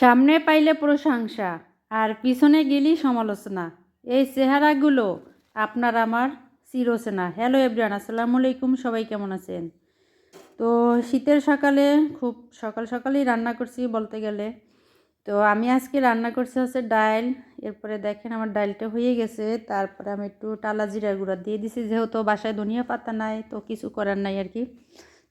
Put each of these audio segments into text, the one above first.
সামনে পাইলে প্রশংসা, আর পিছনে গেলেই সমালোচনা। এই চেহারাগুলো আপনার আমার চিরচেনা। হ্যালো এভরিওয়ান আসসালামু আলাইকুম, সবাই কেমন আছেন? তো শীতের সকালে খুব সকাল সকালেই রান্না করছি বলতে গেলে। তো আমি আজকে রান্না করছি হচ্ছে ডাল এরপরে দেখেন আমার ডালটা হয়ে গেছে। তারপরে আমি একটু টালা জিরার গুঁড়া দিয়ে দিছি, যেহেতু বাসায় ধনিয়া পাতা নাই, তো কিছু করার নাই আর কি।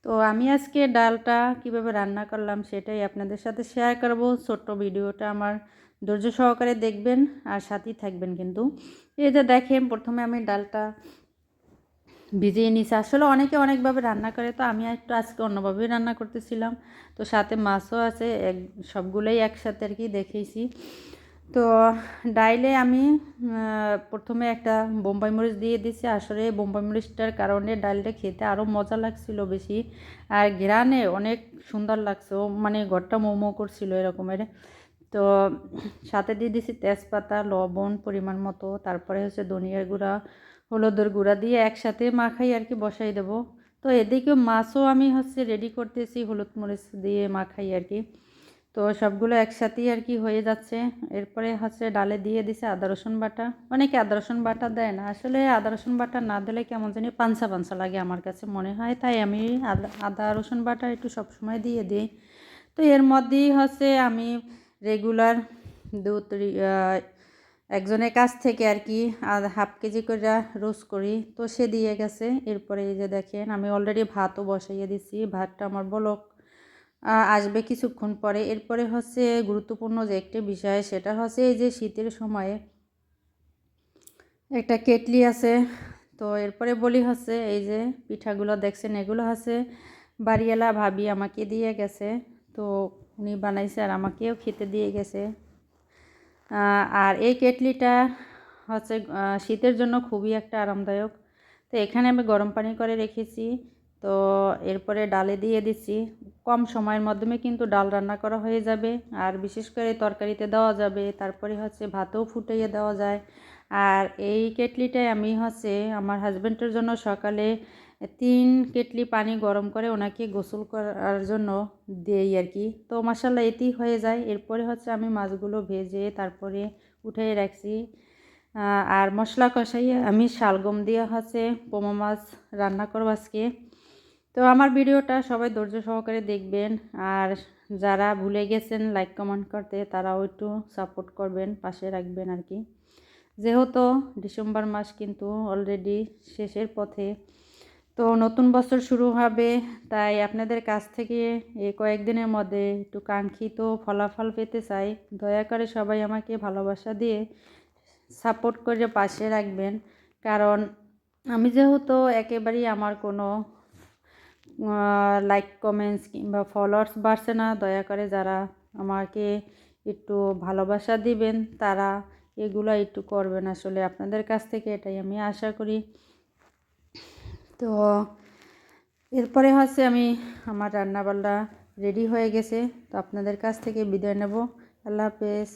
তো আমি আজকে ডালটা কীভাবে রান্না করলাম সেটাই আপনাদের সাথে শেয়ার করব। ছোট্ট ভিডিওটা আমার ধৈর্য সহকারে দেখবেন আর সাথেই থাকবেন কিন্তু। এই যে দেখেন, প্রথমে আমি ডালটা ভিজিয়ে নিছি। আসলে অনেকে অনেকভাবে রান্না করে, তো আমি একটু আজকে অন্যভাবেই রান্না করতেছিলাম। তো সাথে মাছও আছে, এক সবগুলোই একসাথে আর কি দেখেছি তো ডাইলে আমি প্রথমে একটা বোম্বাই মরিচ দিয়ে দিছি। আসলে বোম্বাই মরিচটার কারণে ডালটা খেতে আরও মজা লাগছিল বেশি। আর ঘেরানে অনেক সুন্দর লাগছে। মানে ঘরটা মোমো করছিল এরকমের। তো সাথে দিয়ে দিছি তেজপাতা, লবণ পরিমাণ মতো। তারপরে হচ্ছে ধনিয়ার গুঁড়া, হলুদের গুঁড়া দিয়ে একসাথে মাখাই আর কি বসাই দেবো। তো এদিকে মাছও আমি হচ্ছে রেডি করতেছি, হলুদ মরিচ দিয়ে মাখাই আর কি। তো সবগুলো একসাথেই আর কি হয়ে যাচ্ছে। এরপরে হচ্ছে ডালে দিয়ে দিছে আদা, রসুন বাটা। অনেকে আদা, রসুন বাটা দেয় না। আসলে আদা, রসুন বাটা না দিলে কেমন জানি পাঞ্চা পাঞ্চা লাগে আমার কাছে মনে হয়। তাই আমি আদা রসুন বাটা একটু সবসময় দিয়ে দিই। তো এর মধ্যেই হচ্ছে আমি রেগুলার দুধ একজনের কাছ থেকে আর কি হাফ কেজি করে রোজ করি। তো সে দিয়ে গেছে। এরপরে এই যে দেখেন, আমি অলরেডি ভাতও বসাইয়ে দিছি। ভাতটা আমার বলক আসবে কিছুক্ষণ পরে। এরপরে হচ্ছে গুরুত্বপূর্ণ যে একটি বিষয়, সেটা হচ্ছে এই যে শীতের সময়ে একটা কেটলি আছে। তো এরপরে বলি হচ্ছে এই যে পিঠাগুলো দেখছেন, এগুলো হচ্ছে বাড়িওয়ালা ভাবি আমাকে দিয়ে গেছে। তো উনি বানাইছে আর আমাকেও খেতে দিয়ে গেছে। আর এই কেটলিটা হচ্ছে শীতের জন্য খুবই একটা আরামদায়ক। তো এখানে আমি গরম পানি করে রেখেছি। তো এরপরে ডালে দিয়ে দিচ্ছি। কম সময়ের মাধ্যমে কিন্তু ডাল রান্না করা হয়ে যাবে। আর বিশেষ করে তরকারিতে দেওয়া যাবে। তারপরে হচ্ছে ভাতেও ফুটাইয়ে দেওয়া যায়। আর এই কেটলিটাই আমি হচ্ছে আমার হাজব্যান্ডের জন্য সকালে তিন কেটলি পানি গরম করে ওনাকে গোসল করার জন্য দেই আর কি। তো মশাল্লা এতেই হয়ে যায়। এরপরে হচ্ছে আমি মাছগুলো ভেজে তারপরে উঠে রাখছি। আর মশলা কষাইয়ে আমি শালগম দিয়ে হচ্ছে পোমা মাছ রান্না করব আজকে। তো আমার ভিডিওটা সবাই ধৈর্য সহকারে দেখবেন। আর যারা ভুলে গেছেন লাইক কমেন্ট করতে, তারাও একটু সাপোর্ট করবেন, পাশে রাখবেন আর কি। যেহেতু ডিসেম্বর মাস কিন্তু অলরেডি শেষের পথে, তো নতুন বছর শুরু হবে, তাই আপনাদের কাছ থেকে এই কয়েকদিনের মধ্যে একটু কাঙ্ক্ষিত ফলাফল পেতে চাই। দয়া করে সবাই আমাকে ভালোবাসা দিয়ে সাপোর্ট করে পাশে রাখবেন। কারণ আমি যেহেতু একেবারেই আমার কোনো লাইক কমেন্টস কিংবা ফলোয়ার্স বাড়ছে না। দয়া করে যারা আমাকে একটু ভালোবাসা দিবেন, তারা এগুলো একটু করবেন আসলে আপনাদের কাছ থেকে, এটাই আমি আশা করি। তো এরপরে হচ্ছে আমি আমার রান্নাবান্না রেডি হয়ে গেছে। তো আপনাদের কাছ থেকে বিদায় নেব। আল্লাহ হাফেজ।